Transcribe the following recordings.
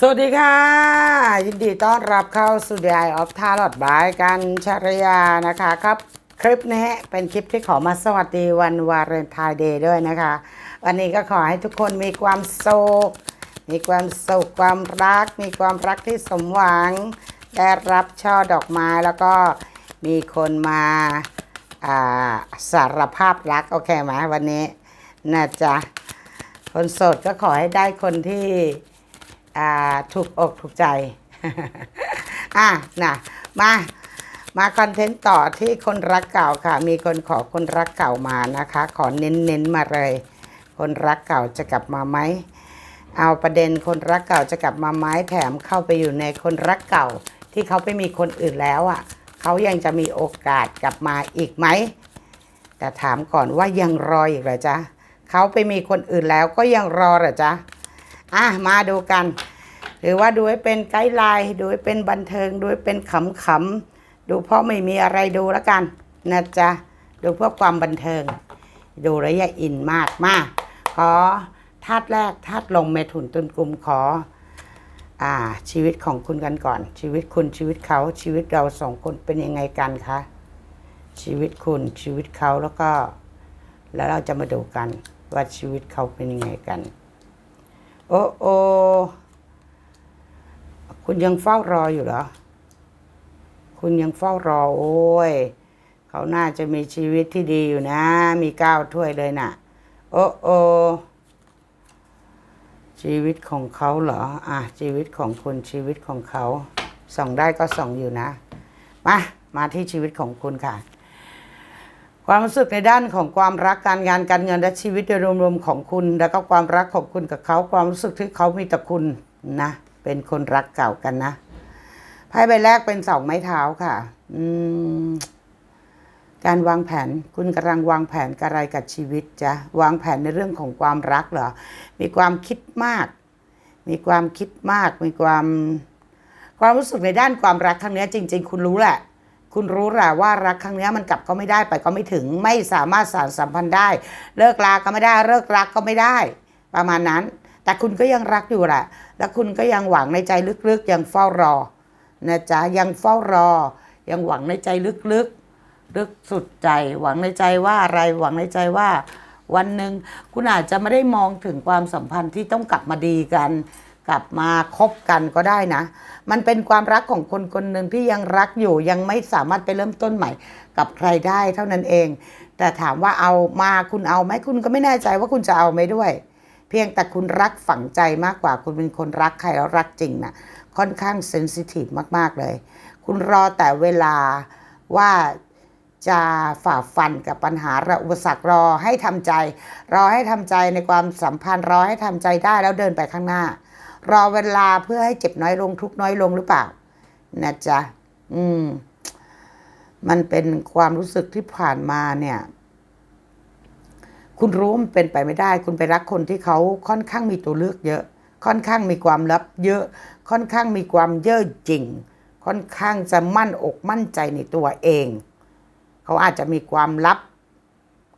สวัสดีค่ะ ยินดีต้อนรับเข้าสู่ The Eye of Tarot บายกันชรยานะคะครับ คลิปนี้เป็นคลิปที่ขอมาสวัสดีวันวาเลนไทน์เดย์ด้วยนะคะ วันนี้ก็ขอให้ทุกคนมีความสุขมีความสุขความรัก มีความรักที่สมหวัง ได้รับช่อดอกไม้แล้วก็มีคนมาาสารภาพรัก โอเคไหมวันนี้นะจ๊ะคนโสดก็ขอให้ได้คนที่ ถูกอกถูกใจ อะนะมามาคอนเทนต์ต่อที่คนรักเก่าค่ะ มีคนขอคนรักเก่ามานะคะ ขอเน้นๆมาเลย คนรักเก่าจะกลับมาไหมเอาประเด็นคนรักเก่าจะกลับมาไหมแถมเข้าไปอยู่ในคนรักเก่า ที่เขาไปมีคนอื่นแล้วอะเขายังจะมีโอกาสกลับมาอีกไหมแต่ถามก่อนว่ายังรออีกเหรอจ๊ะเขาไปมีคนอื่นแล้วก็ยังรอเหรอจ๊ะ อะมาดูกัน หรือว่าดูให้เป็นไกด์ไลน์ดูให้เป็นบันเทิงดูให้เป็นขำๆดูเพราะไม่มีอะไรดูแล้วกันนะจ๊ะดูเพื่อความบันเทิง ดูระยะอินมากมากขอธาตุแรกธาตุลงเมถุนตุนกลุ่มขออ่าชีวิตของคุณกันก่อน ชีวิตคุณชีวิตเขาชีวิตเราสองคนเป็นยังไงกันคะชีวิตคุณชีวิตเขาแล้วก็ แล้วเราจะมาดูกันว่าชีวิตเขาเป็นยังไงกัน โอ้โอคุณยังเฝ้ารออยู่เหรอ คุณยังเฝ้ารอ โอ้ย เขาน่าจะมีชีวิตที่ดีอยู่นะ มีก้าวถ้วยเลยน่ะ โอ้โอชีวิตของเขาเหรอ อะ ชีวิตของคุณชีวิตของเขา ส่องได้ก็ส่องอยู่นะ มา มาที่ชีวิตของคุณค่ะ ความรู้สึกในด้านของความรักการงานการเงินและชีวิตโดยรวมๆของคุณ แล้วก็ความรักของคุณกับเขาความรู้สึกที่เขามีต่อคุณนะเป็นคนรักเก่ากันนะไพ่ใบแรกเป็นสองไม้เท้าค่ะ อืมการวางแผนคุณกำลังวางแผนอะไรกับชีวิตจ๊ะวางแผนในเรื่องของความรักเหรอ มีความคิดมาก มีความคิดมาก มีความ ความรู้สึกในด้านความรักครั้งนี้จริง ๆ คุณรู้แหละ คุณรู้แหละว่ารักครั้งเนี้มันกลับก็ไม่ได้ไปก็ไม่ถึงไม่สามารถสานสัมพันธ์ได้ เลิกลาก็ไม่ได้เลิกรักก็ไม่ได้ ประมาณนั้น แต่คุณก็ยังรักอยู่แหละแล้วคุณก็ยังหวังในใจลึกๆ ยังเฝ้ารอนะจ๊ะยังเฝ้ารอ ยังหวังในใจลึกๆ ลึกสุดใจ หวังในใจว่าอะไรหวังในใจว่า วันหนึ่งคุณอาจจะไม่ได้มองถึงความสัมพันธ์ที่ต้องกลับมาดีกัน กลับมาคบกันก็ได้นะ มันเป็นความรักของคนคนหนึ่งที่ยังรักอยู่ยังไม่สามารถไปเริ่มต้นใหม่ กับใครได้เท่านั้นเอง แต่ถามว่าเอามาคุณเอาไหมคุณก็ไม่แน่ใจว่าคุณจะเอาไหมด้วย เพียงแต่คุณรักฝังใจมากกว่าคุณเป็นคนรักใครแล้วรักจริงนะค่อนข้างเซนซิทีฟมากๆเลย คุณรอแต่เวลาว่าจะฝ่าฟันกับปัญหาและอุปสรรครอให้ทำใจ รอให้ทำใจในความสัมพันธ์รอให้ทำใจได้แล้วเดินไปข้างหน้า รอเวลาเพื่อให้เจ็บน้อยลงทุกน้อยลงหรือเปล่า นะจ๊ะ อืม มันเป็นความรู้สึกที่ผ่านมาเนี่ย คุณรู้มันเป็นไปไม่ได้ คุณไปรักคนที่เขาค่อนข้างมีตัวเลือกเยอะ ค่อนข้างมีความลับเยอะ ค่อนข้างมีความเย่อจริง ค่อนข้างจะมั่นอกมั่นใจในตัวเอง เขาอาจจะมีความลับ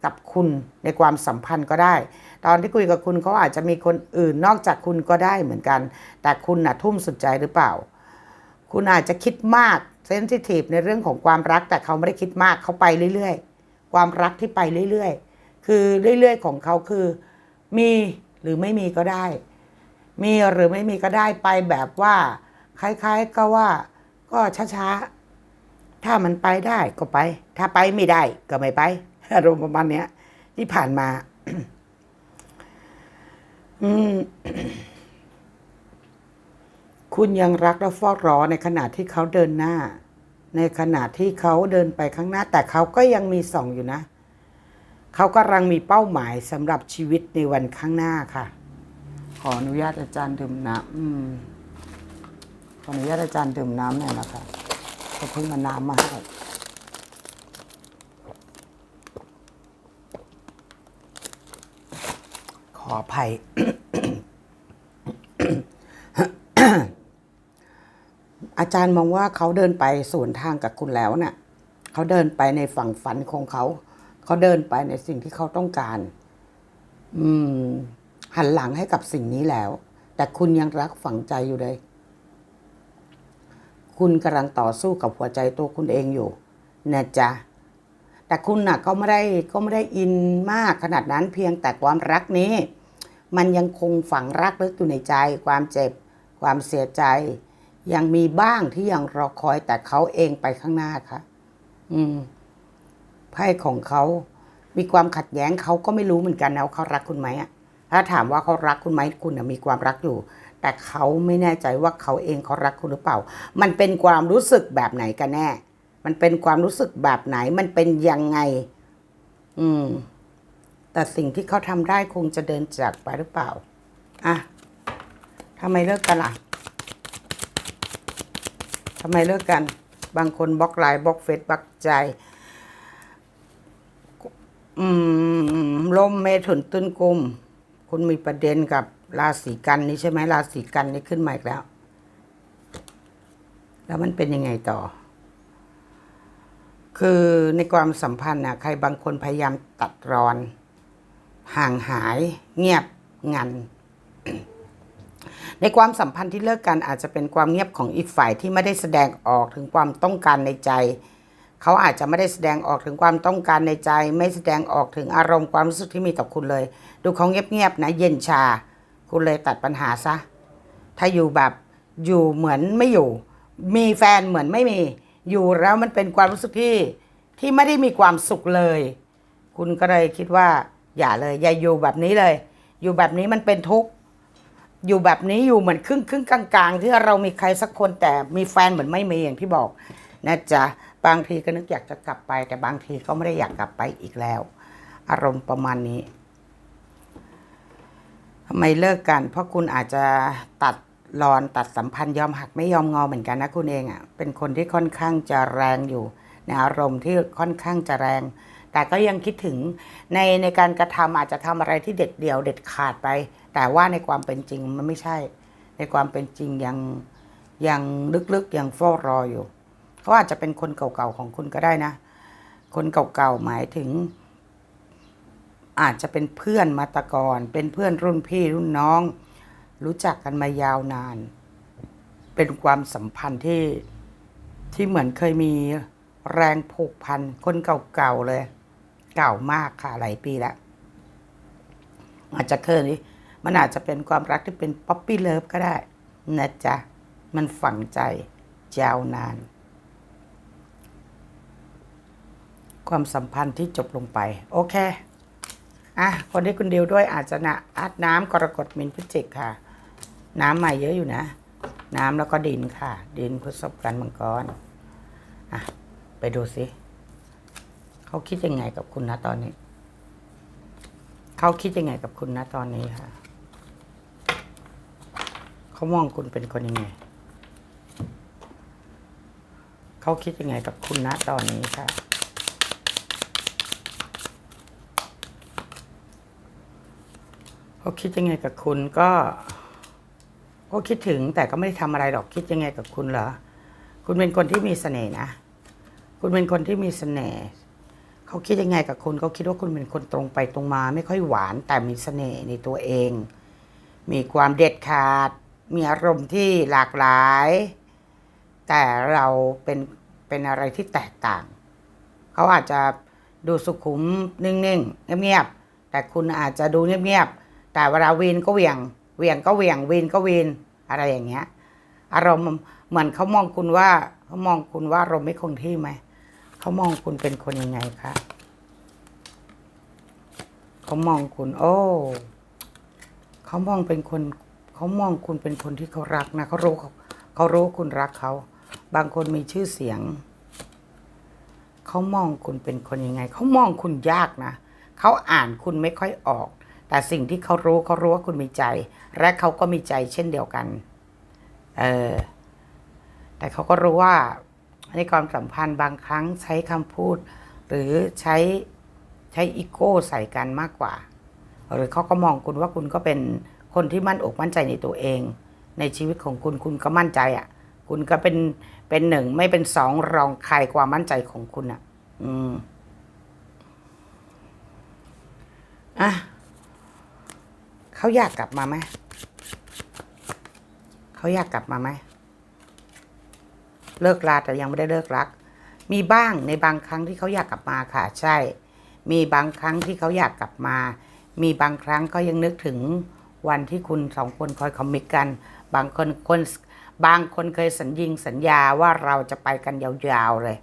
กับคุณในความสัมพันธ์ก็ได้ ตอนที่คุยกับคุณเขาอาจจะมีคนอื่นนอกจากคุณก็ได้เหมือนกัน แต่คุณน่ะทุ่มสุดใจหรือเปล่า คุณอาจจะคิดมากเซนซิทีฟในเรื่องของความรัก แต่เขาไม่ได้คิดมากเขาไปเรื่อยๆ ความรักที่ไปเรื่อยๆ คือเรื่อยๆ ของเขาคือ มีหรือไม่มีก็ได้ มีหรือไม่มีก็ได้ไปแบบว่า คล้ายๆก็ว่าก็ช้าๆ ถ้ามันไปได้ก็ไป ถ้าไปไม่ได้ก็ไม่ไป อารมณ์ประมาณเนี้ย ที่ผ่านมา อืมคุณยังรักและเฝ้ารอในขณะที่เขาเดินหน้า ในขณะที่เขาเดินไปข้างหน้า แต่เขาก็ยังมีส่องอยู่นะ เขากำลังมีเป้าหมายสำหรับชีวิตในวันข้างหน้าค่ะ ขออนุญาตอาจารย์ดื่มน้ำอขออนุญาตอาจารย์ดื่มน้ำหน่อยนะคะเขาเพิ่งมาน้ำมาให้ ออภัย อาจารย์มองว่าเขาเดินไปสวนทางกับคุณแล้วน่ะ เขาเดินไปในฝั่งฝันของเขา เขาเดินไปในสิ่งที่เขาต้องการ อืม หันหลังให้กับสิ่งนี้แล้วแแต่คุณยังรักฝังใจอยู่เลย คุณกำลังต่อสู้กับหัวใจตัวคุณเองอยู่นะจ๊ะแต่คุณน่ะก็ไม่ได้ก็ไม่ได้อินมากขนาดนั้นเพียงแต่ความรักนี้ มันยังคงฝังรักลึกอยู่ในใจ ความเจ็บ ความเสียใจ ยังมีบ้างที่ยังรอคอยแต่เขาเองไปข้างหน้าค่ะ อืมไพ่ของเขามีความขัดแย้งเขาก็ไม่รู้เหมือนกันนะว่าเขารักคุณไหมอะถ้าถามว่าเขารักคุณไหมคุณมีความรักอยู่ แต่เขาไม่แน่ใจว่าเขาเองเขารักคุณหรือเปล่า มันเป็นความรู้สึกแบบไหนกันแน่ มันเป็นความรู้สึกแบบไหน มันเป็นยังไง อืม แต่สิ่งที่เขาทำได้คงจะเดินจากไปหรือเปล่า อะทำไมเลิกกันล่ะทำไมเลิกกัน บางคนบล็อกไลน์บล็อกเฟซบล็อกใจ อืมลมเมถุนตุนกุม คุณมีประเด็นกับราศีกันนี่ใช่ไหมราศีกันนี่ขึ้นมาอีกแล้ว แล้วมันเป็นยังไงต่อ คือในความสัมพันธ์นะใครบางคนพยายามตัดรอน ห่างหายเงียบงัน ในความสัมพันธ์ที่เลิกกันอาจจะเป็นความเงียบของอีกฝ่ายที่ไม่ได้แสดงออกถึงความต้องการในใจ เขาอาจจะไม่ได้แสดงออกถึงความต้องการในใจ ไม่แสดงออกถึงอารมณ์ความรู้สึกที่มีต่อคุณเลย ดูเขาเงียบๆนะเย็นชา คุณเลยตัดปัญหาซะ ถ้าอยู่แบบอยู่เหมือนไม่อยู่ มีแฟนเหมือนไม่มี อยู่แล้วมันเป็นความรู้สึกที่ที่ไม่ได้มีความสุขเลย คุณก็เลยคิดว่า อย่าเลยอย่าอยู่แบบนี้เลย อยู่แบบนี้มันเป็นทุกข์อยู่แบบนี้อยู่เหมือนครึ่งครึ่งกลางๆที่เรามีใครสักคนแต่มีแฟนเหมือนไม่มีอย่างที่บอกนะจ๊ะบางทีก็นึกอยากจะกลับไป แต่บางทีก็ไม่ได้อยากกลับไปอีกแล้ว อารมณ์ประมาณนี้ทำไมเลิกกัน เพราะคุณอาจจะตัดรอนตัดสัมพันธ์ยอมหักไม่ยอมงอเหมือนกันนะคุณเองอะ่ะเป็นคนที่ค่อนข้างจะแรงอยู่ในอารมณ์ที่ค่อนข้างจะแรง แต่ก็ยังคิดถึงในในการกระทำอาจจะทำอะไรที่เด็ดเดี่ยวเด็ดขาดไป แต่ว่าในความเป็นจริงมันไม่ใช่ ในความเป็นจริงยังยังลึกๆยังเฝ้ารออยู่เขาอาจจะเป็นคนเก่าๆของคุณก็ได้นะ คนเก่าๆหมายถึง อาจจะเป็นเพื่อนมาตะกอนเป็นเพื่อนรุ่นพี่รุ่นน้อง รู้จักกันมายาวนาน เป็นความสัมพันธ์ที่ที่เหมือนเคยมีแรงผูกพันคนเก่าๆเลย เก่ามากค่ะหลายปีแล้ว อาจจะเคยนี้มันอาจจะเป็นความรักที่เป็นป๊อปปี้เลิฟก็ได้นะจ๊ะ มันฝังใจยาวนาน ความสัมพันธ์ที่จบลงไป โอเค อะ คนที่คุณดิวด้วยอาจจะนะอัดน้ำกรกฎมินพิจิกค่ะ น้ำใหม่เยอะอยู่นะ น้ำแล้วก็ดินค่ะ ดินพฤษภกันมังกรอะ ไปดูสิ เขาคิดยังไงกับคุณนะตอนนี้ เขาคิดยังไงกับคุณนะตอนนี้ค่ะ เขามองคุณเป็นคนยังไง เขาคิดยังไงกับคุณนะตอนนี้ค่ะเขาคิดยังไงกับคุณก็ก็คิดถึงแต่ก็ไม่ได้ทำอะไรหรอกคิดยังไงกับคุณเหรอ คุณเป็นคนที่มีเสน่ห์นะ คุณเป็นคนที่มีเสน่ห์ เขาคิดยังไงกับคุณเขาคิดว่าคุณเป็นคนตรงไปตรงมา ไม่ค่อยหวานแต่มีเสน่ห์ในตัวเอง มีความเด็ดขาด มีอารมณ์ที่หลากหลาย แต่เราเป็นเป็นอะไรที่แตกต่าง เขาอาจจะดูสุขุมนิ่งๆเงียบๆแต่คุณอาจจะดูเงียบๆแต่เวลาวีนก็เหวี่ยงเหวี่ยงก็เหวี่ยงวีนก็วีนอะไรอย่างเงี้ยอารมณ์เหมือนเขามองคุณว่าเขามองคุณว่าอารมณ์ไม่คงที่ไหม เขามองคุณเป็นคนยังไงคะเขามองคุณ โอ้เขามองเป็นคนเขามองคุณเป็นคนที่เขารักนะเขารู้เขารู้คุณรักเขา บางคนมีชื่อเสียงเขามองคุณเป็นคนยังไงเขามองคุณยากนะเขาอ่านคุณไม่ค่อยออก แต่สิ่งที่เขารู้เขารู้ว่าคุณมีใจ และเขาก็มีใจเช่นเดียวกัน เออแต่เขาก็รู้ว่า ในความสัมพันธ์บางครั้งใช้คำพูด หรือใช้ใช้อีโก้ใส่กันมากกว่า หรือเขาก็มองคุณว่าคุณก็เป็นคนที่มั่นอกมั่นใจในตัวเอง ในชีวิตของคุณคุณก็มั่นใจอะ คุณก็เป็นเป็นหนึ่งไม่เป็นสองรองใครความมั่นใจของคุณอะ อืมอะเขาอยากกลับมาไหมเขาอยากกลับมาไหม เลิกลาแต่ยังไม่ได้เลิกรัก มีบ้างในบางครั้งที่เขาอยากกลับมาค่ะใช่ มีบางครั้งที่เขาอยากกลับมา มีบางครั้งก็ยังนึกถึงวันที่คุณสองคนคอยคอมมิตกัน บางคนคนบางคนเคยสัญญิงสัญญาว่าเราจะไปกันยาวๆเลย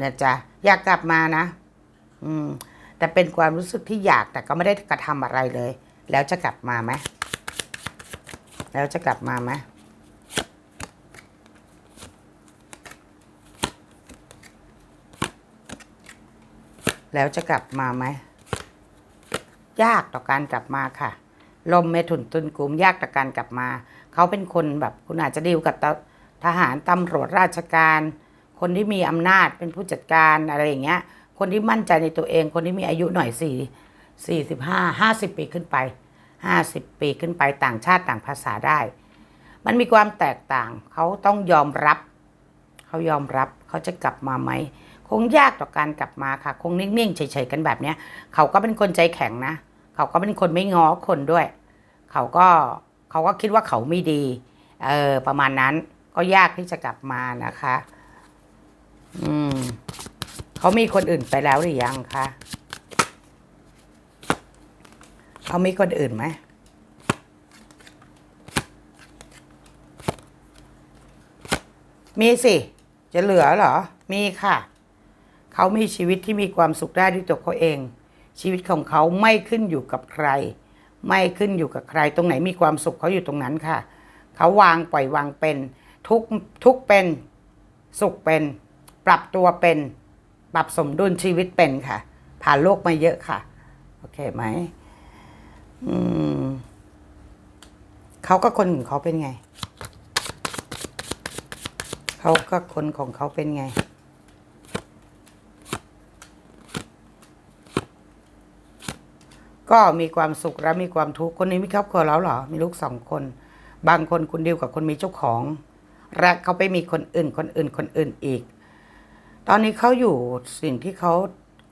นะจ๊ะอยากกลับมานะ อืม แต่เป็นความรู้สึกที่อยากแต่ก็ไม่ได้กระทำอะไรเลย แล้วจะกลับมาไหมแล้วจะกลับมาไหม แล้วจะกลับมาไหม ยากต่อการกลับมาค่ะ ลมเมถุนตุนกุมยากต่อการกลับมา เขาเป็นคนแบบคุณอาจจะดีลกับทหารตำรวจราชการ คนที่มีอำนาจเป็นผู้จัดการอะไรอย่างเงี้ย คนที่มั่นใจในตัวเอง คนที่มีอายุหน่อยสี่สี่สิบห้าห้าสิบปีขึ้นไปห้าสิบปีขึ้นไปต่างชาติต่างภาษาได้ มันมีความแตกต่าง เขาต้องยอมรับ เขายอมรับเขาจะกลับมาไหม คงยากต่อการกลับมาค่ะ คงนิ่งๆเฉยๆกันแบบเนี้ยเขาก็เป็นคนใจแข็งนะ เขาก็เป็นคนไม่ง้อคนด้วย เขาก็เขาก็คิดว่าเขาไม่ดีเออประมาณนั้นก็ยากที่จะกลับมานะคะ อืมเขามีคนอื่นไปแล้วหรือยังคะเขามีคนอื่นไหมมีสิ จะเหลือเหรอ มีค่ะ เขามีชีวิตที่มีความสุขได้ด้วยตัวเขาเอง ชีวิตของเขาไม่ขึ้นอยู่กับใคร ไม่ขึ้นอยู่กับใคร ตรงไหนมีความสุขเขาอยู่ตรงนั้นค่ะ เขาวางปล่อยวางเป็นทุกทุกเป็นสุขเป็น ปรับตัวเป็น ปรับสมดุลชีวิตเป็นค่ะ ผ่านโลกมาเยอะค่ะ โอเคไหมอืมเขาก็คนของเขาเป็นไง เขาก็คนของเขาเป็นไง ก็มีความสุขและมีความทุกข์คนนี้มีครอบครัวแล้วเหรอ มีลูกสองคน บางคนคุณดิวกับคนมีเจ้าของและเขาไปมีคนอื่น คนอื่น คนอื่นอีก ตอนนี้เขาอยู่สิ่งที่เขา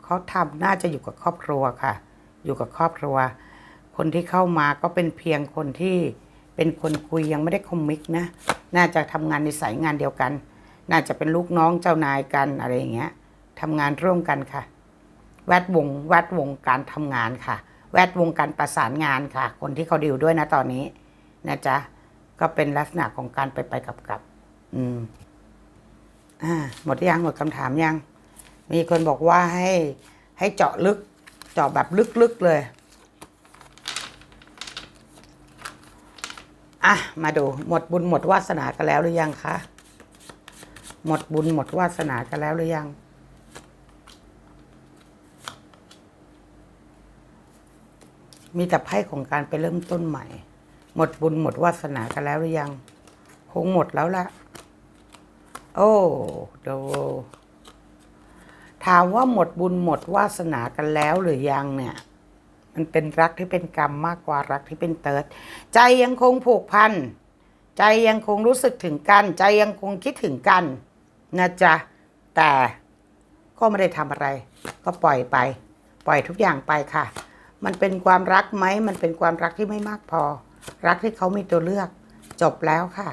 เขาทำน่าจะอยู่กับครอบครัวค่ะ อยู่กับครอบครัว คนที่เข้ามาก็เป็นเพียงคนที่เป็นคนคุยยังไม่ได้คอมมิกนะ น่าจะทำงานในสายงานเดียวกัน น่าจะเป็นลูกน้องเจ้านายกันอะไรอย่างเงี้ยทำงานร่วมกันค่ะ แวดวงแวดวงการทำงานค่ะ แวดวงการประสานงานค่ะ คนที่เขาดิวด้วยนะตอนนี้นะจ๊ะก็เป็นลักษณะของการไปไปกับกับอืมอ่าหมดยังหมดคำถามยัง มีคนบอกว่าให้ให้เจาะลึก เจาะแบบลึกๆเลยอะมาดูหมดบุญหมดวาสนากันแล้วหรือยังคะหมดบุญหมดวาสนากันแล้วหรือยัง มีแต่ไพ่ของการไปเริ่มต้นใหม่ หมดบุญหมดวาสนากันแล้วหรือยัง คงหมดแล้วละโอ้ดูถามว่าหมดบุญหมดวาสนากันแล้วหรือยังเนี่ย มันเป็นรักที่เป็นกรรมมากกว่ารักที่เป็นเติร์ดใจยังคงผูกพัน ใจยังคงรู้สึกถึงกัน ใจยังคงคิดถึงกันนะจ๊ะแต่ก็ไม่ได้ทำอะไร ก็ปล่อยไป ปล่อยทุกอย่างไปค่ะ มันเป็นความรักไหม มันเป็นความรักที่ไม่มากพอ รักที่เขามีตัวเลือก จบแล้วค่ะ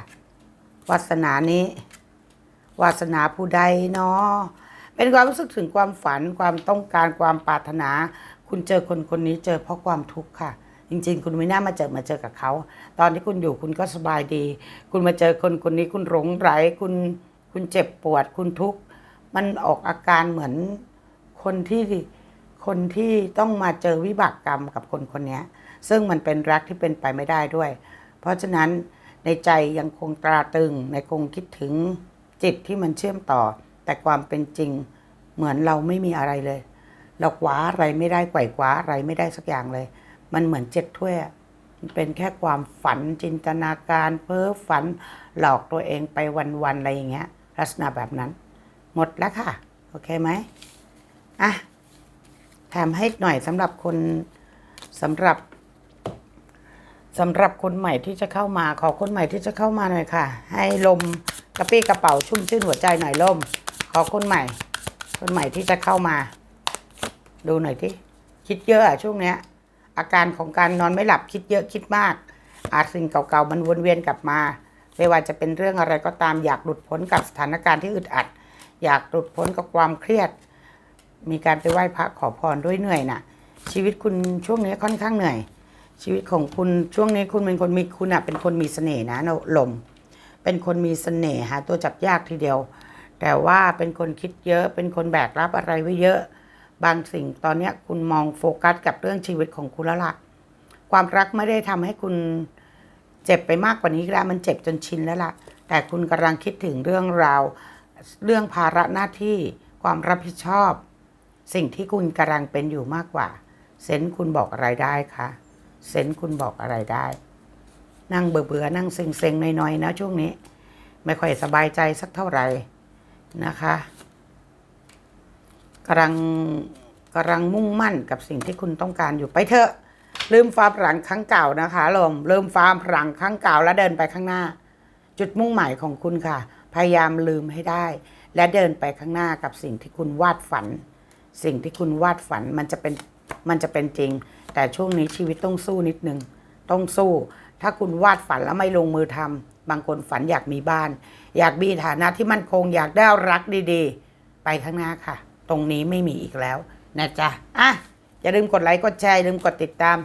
วาสนานี้ วาสนาผู้ใดเนาะเป็นความรู้สึกถึงความฝัน ความต้องการความปรารถนา คุณเจอคนคนนี้เจอเพราะความทุกข์ค่ะ จริง ๆ คุณไม่น่ามาเจอมาเจอกับเขา ตอนที่คุณอยู่คุณก็สบายดี คุณมาเจอคนคนนี้คุณหลงไหลคุณคุณเจ็บปวดคุณทุกข์ มันออกอาการเหมือนคนที่ คนที่ต้องมาเจอวิบากกรรมกับคนคนนี้ซึ่งมันเป็นรักที่เป็นไปไม่ได้ด้วย เพราะฉะนั้นในใจยังคงตราตรึงในคงคิดถึงจิตที่มันเชื่อมต่อ แต่ความเป็นจริงเหมือนเราไม่มีอะไรเลย เราคว้าอะไรไม่ได้ไกว่คว้าอะไรไม่ได้สักอย่างเลย มันเหมือนเจ็ดถ้วยมันเป็นแค่ความฝันจินตนาการเพ้อฝันหลอกตัวเองไปวันๆอะไรอย่างเงี้ยลักษณะแบบนั้น หมดแล้วค่ะ โอเคไหมอะ แถมให้หน่อยสำหรับคนสำหรับสำหรับคนใหม่ที่จะเข้ามาขอคนใหม่ที่จะเข้ามาหน่อยค่ะ ให้ลมกระปี้กระเป๋าชุ่มชื่นหัวใจหน่อยลม ขอคนใหม่ คนใหม่ที่จะเข้ามา ดูหน่อยที่คิดเยอะอะช่วงเนี้ย อาการของการนอนไม่หลับคิดเยอะคิดมาก อาจสิ่งเก่าๆมันวนเวียนกลับมา ไม่ว่าจะเป็นเรื่องอะไรก็ตามอยากหลุดพ้นกับสถานการณ์ที่อึดอัด อยากหลุดพ้นกับความเครียด มีการไปไหว้พระขอพรด้วยเหนื่อยน่ะชีวิตคุณช่วงนี้ค่อนข้างเหนื่อย ชีวิตของคุณช่วงนี้คุณเป็นคนมีคุณอะเป็นคนมีเสน่ห์นะลม เป็นคนมีเสน่ห์หาตัวจับยากทีเดียว แต่ว่าเป็นคนคิดเยอะ เป็นคนแบกรับอะไรไว้เยอะ บางสิ่งตอนนี้คุณมองโฟกัสกับเรื่องชีวิตของคุณแล้วล่ะความรักไม่ได้ทำให้คุณเจ็บไปมากกว่านี้แล้วมันเจ็บจนชินแล้วล่ะ แต่คุณกำลังคิดถึงเรื่องราวเรื่องภาระหน้าที่ความรับผิดชอบ สิ่งที่คุณกำลังเป็นอยู่มากกว่า เซนส์คุณบอกอะไรได้คะเซนส์คุณบอกอะไรได้ นั่งเบื่อเบื่อๆนั่งเซ็งเซ็งๆน้อยๆนะช่วงนี้ ไม่ค่อยสบายใจสักเท่าไหร่นะคะกำลังกำลังมุ่งมั่นกับสิ่งที่คุณต้องการอยู่ไปเถอะลืมความหลังครั้งเก่านะคะลมลืมความหลังครั้งเก่าแล้วเดินไปข้างหน้า จุดมุ่งหมายของคุณค่ะ พยายามลืมให้ได้ และเดินไปข้างหน้ากับสิ่งที่คุณวาดฝัน สิ่งที่คุณวาดฝันมันจะเป็นมันจะเป็นจริง แต่ช่วงนี้ชีวิตต้องสู้นิดนึง ต้องสู้ ถ้าคุณวาดฝันแล้วไม่ลงมือทำบางคนฝันอยากมีบ้าน อยากมีฐานะที่มั่นคง อยากได้รักดีๆ ไปข้างหน้าค่ะ ตรงนี้ไม่มีอีกแล้วนะจ๊ะอะอย่าลืมกดไลค์กดแชร์อย่าลืมกดติดตาม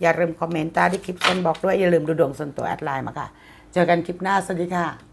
อย่าลืมคอมเมนต์ใต้ที่คลิปเช่นบอกด้วยอย่าลืมดูดวงส่วนตัวแอดไลน์มาค่ะ เจอกันคลิปหน้าสวัสดีค่ะ